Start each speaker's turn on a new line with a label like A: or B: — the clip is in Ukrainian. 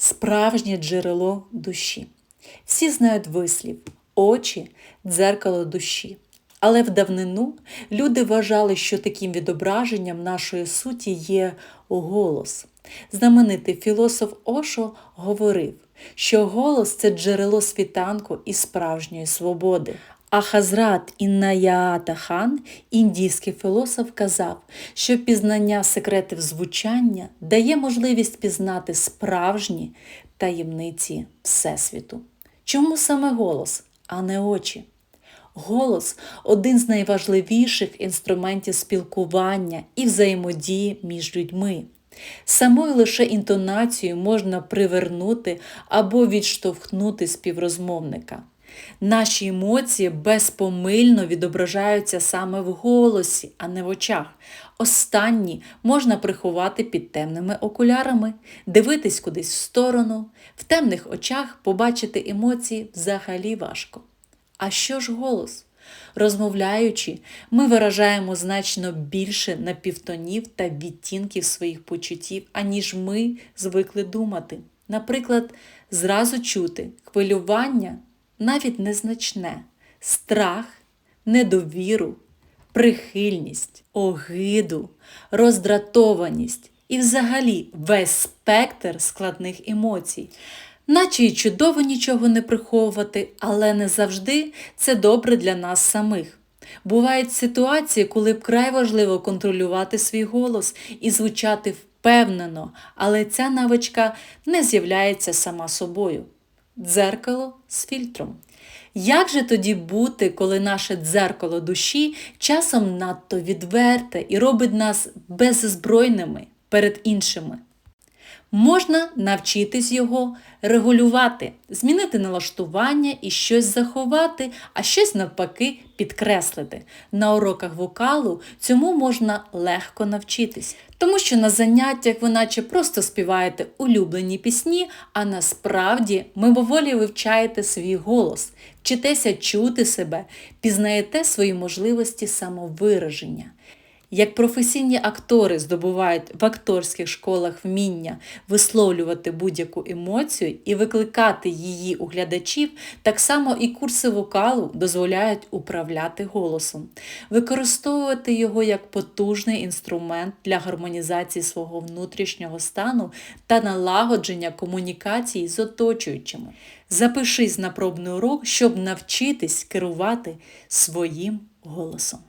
A: справжнє джерело душі. Всі знають вислів очі дзеркало душі. Але в давнину люди вважали, що таким відображенням нашої суті є голос. Знаменитий філософ Ошо говорив, що голос це джерело світанку і справжньої свободи. А Хазрат Іннаята хан, індійський філософ, казав, що пізнання секретів звучання дає можливість пізнати справжні таємниці Всесвіту. Чому саме голос, а не очі? Голос один з найважливіших інструментів спілкування і взаємодії між людьми. Самою лише інтонацією можна привернути або відштовхнути співрозмовника. Наші емоції безпомильно відображаються саме в голосі, а не в очах. Останні можна приховати під темними окулярами, дивитись кудись в сторону, в темних очах побачити емоції взагалі важко. А що ж голос? Розмовляючи, ми виражаємо значно більше напівтонів та відтінків своїх почуттів, аніж ми звикли думати. Наприклад, зразу чути хвилювання навіть незначне, страх, недовіру, прихильність, огиду, роздратованість і взагалі весь спектр складних емоцій. Наче й чудово нічого не приховувати, але не завжди це добре для нас самих. Бувають ситуації, коли вкрай важливо контролювати свій голос і звучати впевнено, але ця навичка не з'являється сама собою. Дзеркало з фільтром. Як же тоді бути, коли наше дзеркало душі часом надто відверте і робить нас беззбройними перед іншими? Можна навчитись його регулювати, змінити налаштування і щось заховати, а щось навпаки підкреслити. На уроках вокалу цьому можна легко навчитись, тому що на заняттях ви наче просто співаєте улюблені пісні, а насправді мимоволі вивчаєте свій голос, вчитеся чути себе, пізнаєте свої можливості самовираження. Як професійні актори здобувають в акторських школах вміння висловлювати будь-яку емоцію і викликати її у глядачів, так само і курси вокалу дозволяють управляти голосом, використовувати його як потужний інструмент для гармонізації свого внутрішнього стану та налагодження комунікації з оточуючими. Запишись на пробний урок, щоб навчитись керувати своїм голосом.